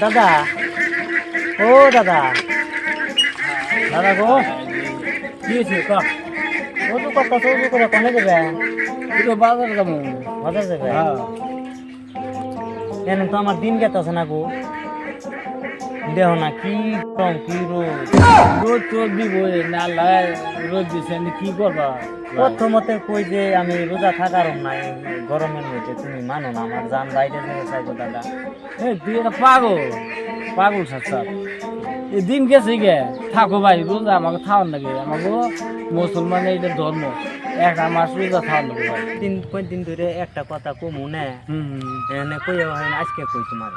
দাদা? ও দাদা। দাদা গো। কি হয়েছে? ক? ও তো কত সৌজু করে কোনে দেবে তুই বাজার যাব। বাজার যাবে হ্যাঁ। কেন তো আমার দিন গেতেছে না গো। দেহ না কি কম কি রোদ রোদ তোর দিব না রোদ দিছে আমি কি করবা? প্রথমতে কই যে আমি রোজা থাকার নাই গরমের মধ্যে তুমি মানো না আমার জান বাইরে থেকে চাইব দাদা। এই তুই একটা পাগল? পাগল সাচ্ছা এই দিন গেছে গে থাকো ভাই রোজা আমাকে খাওয়ান লাগে আমাকে মুসলমানের এটা ধর্ম একটা মাস রোজা খাওয়ান লাগে ভাই। দিন কই দিন ধরে একটা কথা কমু না কই হয় না আজকে কই তোমার?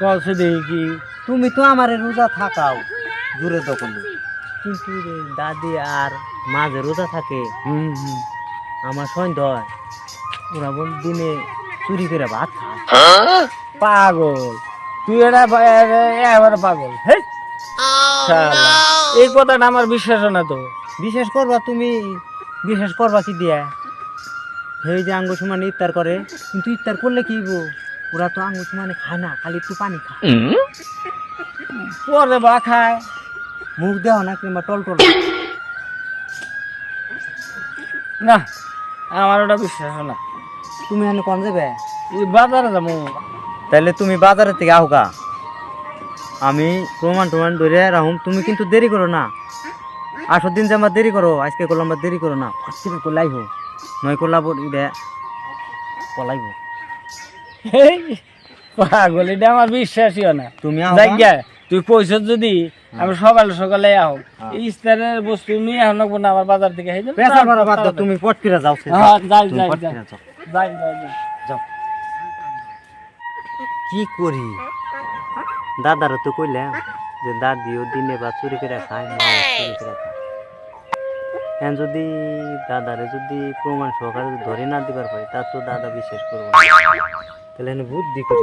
কলসে দেখি কি তুমি তো আমার রোজা থাকাও। দূরে দখলে কিন্তু দাদি আর মা যে রোজা থাকে। হুম হুম। আমার সন্ধ্যা হয় ওরা বল দিনে চুরি করে ভাত খায়। পাগল। তুই এটা এবারে পাগল। শালা, এই কথাটা আমার বিশ্বাস না তো। বিশ্বাস করবা তুমি? বিশ্বাস করবা কি দিয়া? সেই যে আঙ্গুর সমানে ইফতার করে কিন্তু ইফতার করলে কি হইবো? ওরা তো আঙ্গুর সমানে খায় না খালি একটু পানি খায় পরে বা খায় মুখ দেওয়া না কিংবা টল টল। না আমার ওটা বিশ্বাস না। তুমি এনে কম যাবে বাজারে যাব। তাহলে তুমি বাজারের থেকে আহুকা আমি প্রমাণ টমাণ ধরে রাহুম তুমি কিন্তু দেরি করো না। আসার দিন যে আমার দেরি করো আজকে করলাম দেরি করো না। করলাই হোক নয় করলা দে পলাইব এই পাগল এটা আমার বিশ্বাসই না। তুমি তুই পয়সা যদি আমি সকালে সকালে আহ হ্যাঁ। ইস্তারের বস্তু নিয়ে আহ নাকবো না আমার বাজার থেকে হেই পেশা মারা বাদ দাও, তুমি পট ফিরে যাও হ্যাঁ, যাই, যাই, যাই। যাই যাই যাই। যাও। কি করি? দাদারা তো কইলাম যে দাদিও দিনে বা চুরি করে খায় মাও চুরি করে খায়। এখন যদি দাদারে যদি প্রমাণ সহকারে যদি ধরে না দিবার পারি তা তো দাদা বিশ্বাস করব না। তাহলে আমি বুদ্ধি করি।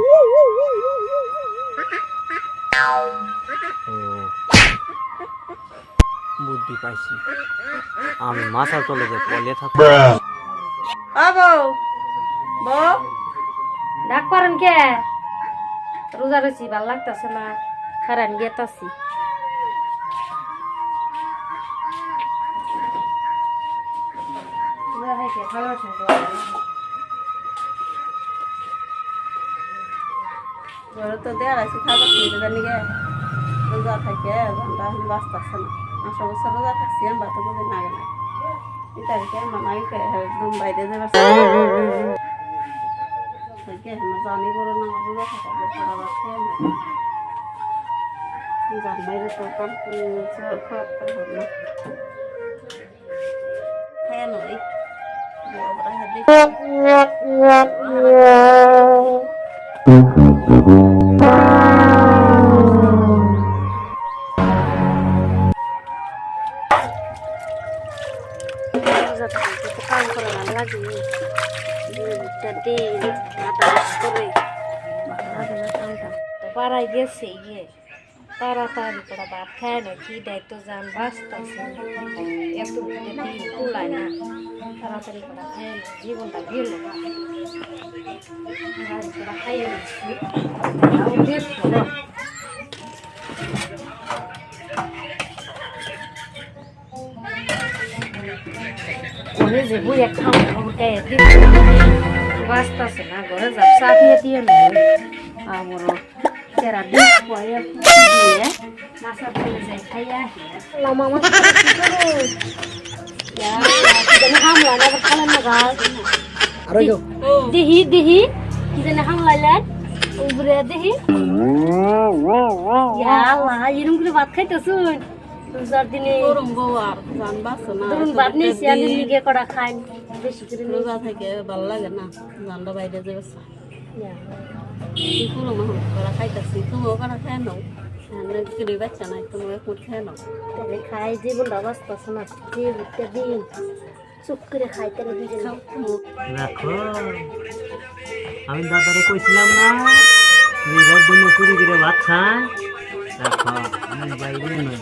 বুদ্ধি পাইছি। আমি মাথা চলে যাই পলে থাকব ডাক পারেন কে? রোজা রয়েছি ভালো লাগতেছে না? খারান গেতাছি। ঘরে তো দেড় আছে খাবার খেতে জানি গে রোজা থাকে ঘণ্টা বাঁচতেছে না। আশা বছর রোজা থাকছি আমি বাতো নাগে না এটাকে আমার মাইকে একদম বাইরে যাবার আমার জানি বড় না, আমার রোজা থাকা সারা বাদ খেয়ে জান বাইরে তো কাম খাওয়া না খেয়ে নয় রোজা থাকতে তো কাম করে ভালো লাগে দুটা দিন মাথা করে। লাগে না কামটা তো পাড়ায় গেছে ইয়ে তাড়াতাড়ি করে ভাত খায় না, কি দায়িত্ব যান বাঁচতেছে এত দিন কুলায় না, তাড়াতাড়ি করে খায় না, জীবনটা গেল খাইয়ে নিচ্ছি যে বইয়া খাও ওকে দিব বাঁচতেছে না ঘরে যাব চাপিয়ে দিয়ে নেই আমার তেরা দিন পরে দিয়ে মাছা ফেলে যাই খাইয়া লামা মাছ কি করো জানি হামলা না খালেন না গাছ দিহি দিহি কি জানি হামলাইলেন উপরে দিহি ইয়া আল্লাহ এরকম করে ভাত খাইতেছুন রোজার দিনে গরম আর জান না ধরুন ভাত লিগে করা খাই বেশি করে নিয়ে। রোজা থেকে ভালো লাগে না জানটা বাইরে যাবে কি করো মা করা খাইতেছি তুমিও করা খাই নাও। কিনে বাচ্চা নাই খাই নাও। তাহলে খাই যে বুঝতে দিন। চুপ করে খাই তাহলে দুজন খাও আমি দাদারে কইছিলাম না নিজের জন্য চুরি করে ভাত খায় দেখো আমি বাইরে নই।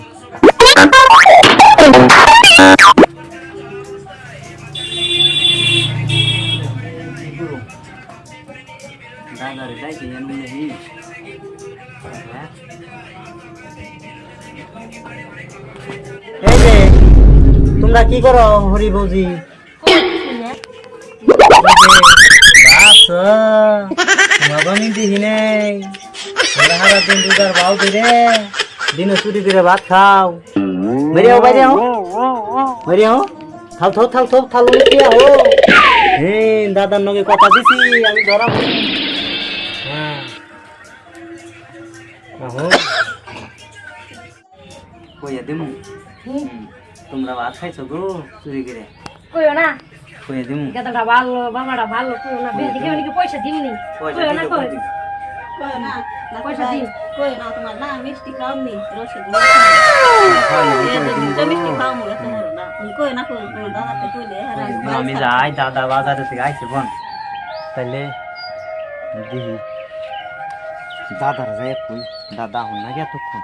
তোমরা কি করো হরি বৌজি? ভগবানই দেখি নেই। দিন দিরে দিনে চুরি করে ভাত খাও। বেরিয়ে বাইরে হো বেরিয়ে হো থাল থো থাল থো থাল উঠিয়া হো হ্যাঁ দাদার নগে কথা দিছি আমি ধরা হ্যাঁ আহো কইয়া দিমু তোমরা ভাত খাইছো গো চুরি করে কইও না কইয়া দিমু গাদাটা ভালো বাবাটা ভালো কইও না বেশি কেউ নাকি পয়সা দিমনি কইও না কই কই না? না পয়সা দিন। কই না তোমার না মিষ্টি খাওনি রসগোল্লা মিষ্টি খাও তোমার না। কই না কই? তোমার দাদাকে কইলে হ্যাঁ আমি যাই দাদা বাজারে থেকে আইছে বোন। তাইলে দেখি। দাদার যাই কই? দাদা হন না এতক্ষণ?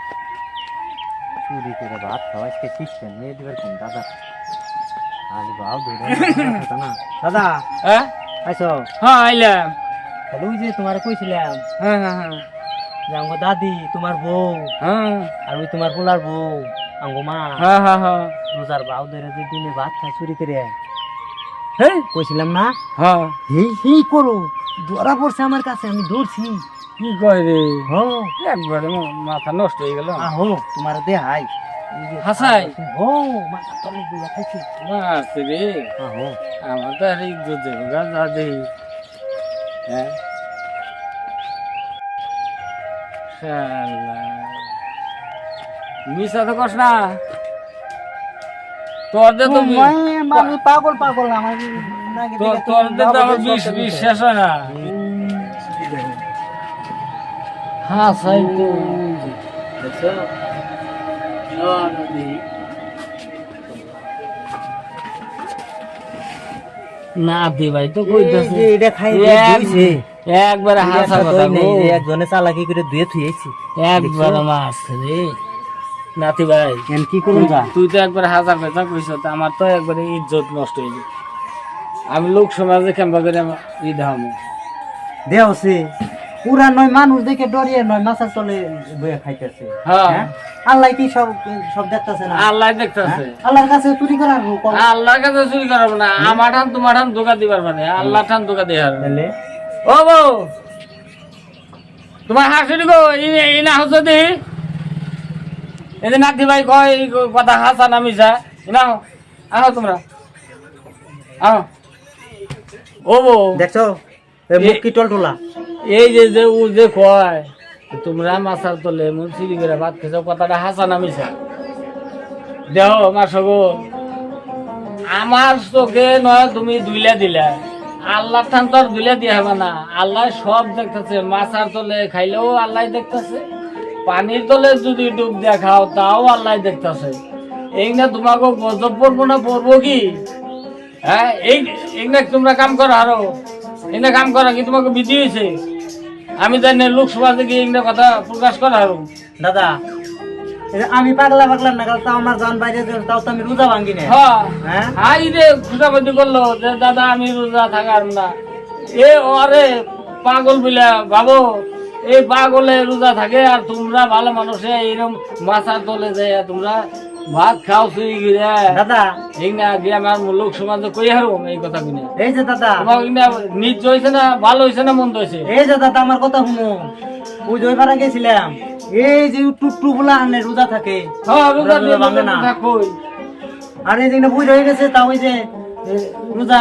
চুরি করে ভাত খাওয়াইছে সিস্টেম মেয়ে দিবার কোন দাদা? আজ বাউ দাদা হ্যাঁ? আইসো। হ্যাঁ আইলাম। তাহলে ওই যে তোমার কইছিলাম। হ্যাঁ হ্যাঁ হ্যাঁ। আমগো দাদি তোমার বউ হ্যাঁ। আর ওই তোমার পোলার বউ আমগো মা হ্যাঁ হ্যাঁ হ্যাঁ। রোজার বাউ ধরে যে দিনে ভাত খায় চুরি করে। হ্যাঁ। কইছিলাম না? হ্যাঁ। হি হি করো ধরা পড়ছে আমার কাছে আমি ধরছি। কি কয় রে? হো একবারে মাথা নষ্ট হয়ে গেল। আহো তোমার দে হাই হাসাই। হো মাথা তলে দিয়া খাইছি। রে। আহো। আমার তো আর ইজ্জত দেবো গা যা দেই। হ্যাঁ। মিশা তো কস না। দে তো পাগল পাগল তো আমার হয় না। হ্যাঁ সাই তো। দেখছ না দি ভাই তো কইতাছে এটা খাই দিছে একবারে হাসা কথা গো। একজনে চালাকি করে ধুয়ে থুয়েছি একবার মাছ রে। নাতি ভাই কেন কি করুন যা। তুই তো একবার হাজার কথা কইছ তো আমার তো একবারে ইজ্জত নষ্ট হয়ে যায় আমি লোক সমাজে কেমবা করে আমার ই দেখামো। দেওছে পুরা নয় মানুষ দেখে ডরিয়ে নয় মাছের তলে বয়ে খাইতেছে। হ্যাঁ। হ্যাঁ? আল্লাহ কি সব সব দেখতেছে না? আল্লাহ দেখতেছে। হ্যাঁ? আল্লাহর কাছে চুরি করার আল্লাহর কাছে চুরি করাবো না। আমার ঠান তোমার ঠান ধোকা দিবার মানে। আল্লাহ ঠান হারবে তাহলে? ও বউ তোমার হাসি গো ই না হচ্ছে দি এই যে নাতি ভাই কয় এই কথা হাসা নামিছা না আহ তোমরা। আহ। ও বউ। দেখছ? এই মুখ কি টলটলা? এই যে যে ও যে কয়, তোমরা মাছার তলে মুন্সিবি করে ভাত খেয়েছো, কথাটা হাসা নামিছা দেহ মাস গো আমার চোখে নয়, তুমি দুইলা দিলা। আল্লাহ ঠান তো আর দিয়া হবে না। আল্লাহ সব দেখতেছে, মাছার তলে খাইলেও আল্লাহ দেখতেছে। পানির তলে যদি ডুব দিয়া খাও, তাও আল্লাহ দেখতেছে। এই না তোমাকে গজব পড়ব না, পড়ব কি? হ্যাঁ এই এই না তোমরা কাম করো আরও। এই না কাম করা, কি তোমাকে বিধি হয়েছে আমি জানি লোক সমাজে গিয়ে এই কথা প্রকাশ করা দাদা আমি পাগলা পাগলা না তাও আমার জান বাইরে তাও তো আমি রোজা ভাঙ্গি না। হ্যাঁ হ্যাঁ? হাই রে খুশাবাদি করল যে দাদা আমি রোজা থাকার না। এ আরে পাগল বিলা ভাবো এই পাগলে রোজা থাকে আর তোমরা ভালো মানুষে এইরকম মাথার তলে যায় তোমরা ভাত খাও চুই গিরে দাদা। এই না গিয়ে আমার লোক সমাজে কই হারো এই কথা শুনে এই যে দাদা। তোমার না নিজ হয়েছে না ভালো হয়েছে না মন্দ হয়েছে এই যে দাদা আমার কথা শুনো। ওই যে ওই পাড়া গেছিলাম। এই যে টুকটু গুলা আনে রোজা থাকে। হ্যাঁ রোজা দিয়ে ভাঙে না। আর এই যে বুঝ হয়ে গেছে তা ওই যে রোজা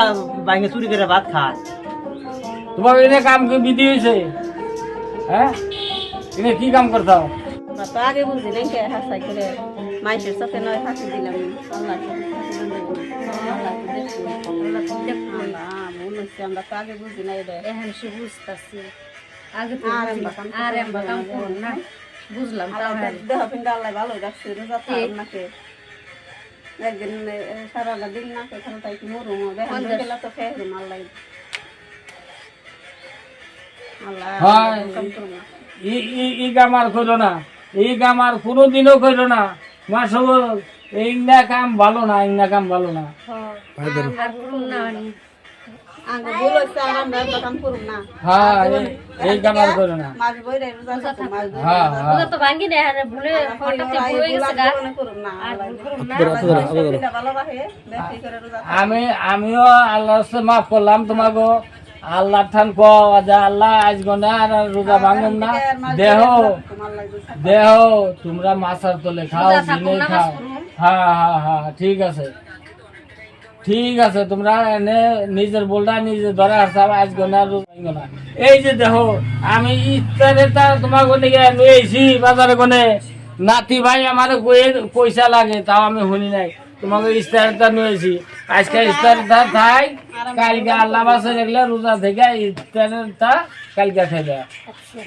ভাঙে চুরি করে ভাত খায়। তোমার এনে কাম কি বিধি হয়েছে হ্যাঁ? এনে কি কাম করতাম না তো আগে বুঝি নাই কে হাসাই করে? মাইসের চোখে নয় ফাঁকি দিলাম। আমরা তো আগে বুঝি নাই রে। এখন সে বুঝতাছি। আগে তো আর না বুঝলাম তাও দেহ পিন্ডা আল্লাহ ভালো রাখছে রোজা থাকার নাকে একদিন সারাটা দিন খালি তাই মরুম। গেলা তো আল্লাহ আল্লাহ হয়। আর করো না। এই কাম আর কোনোদিনও করো না। কাম ভালো না কাম ভালো না। আমি হ্যাঁ হ্যাঁ হ্যাঁ। আমি আমিও আল্লাহর কাছে মাফ করলাম তোমাকে। আল্লাহ ঠান আল্লাহ আজ গনা আর রোজা না। দেহ দেহ তোমরা মাছার তলে খাও দিনে খাও। হ্যাঁ হ্যাঁ হ্যাঁ ঠিক আছে। ঠিক আছে তোমরা এনে নিজের বোলটা নিজে ধরে আসতে আজ গনা রোজা ভাঙো না। এই যে দেখো আমি ইফতারে তা তোমাকে নিয়ে নিয়েছি বাজারে কোনে নাতি ভাই আমার পয়সা লাগে তাও আমি শুনি নাই। তোমাকে ইফতারটা নিয়েছি আজকে ইফতারটা খাই কালকে আল্লাহ বাসে দেখলে রোজা থেকে ইফতারটা কালকে খেয়ে দেয় আচ্ছা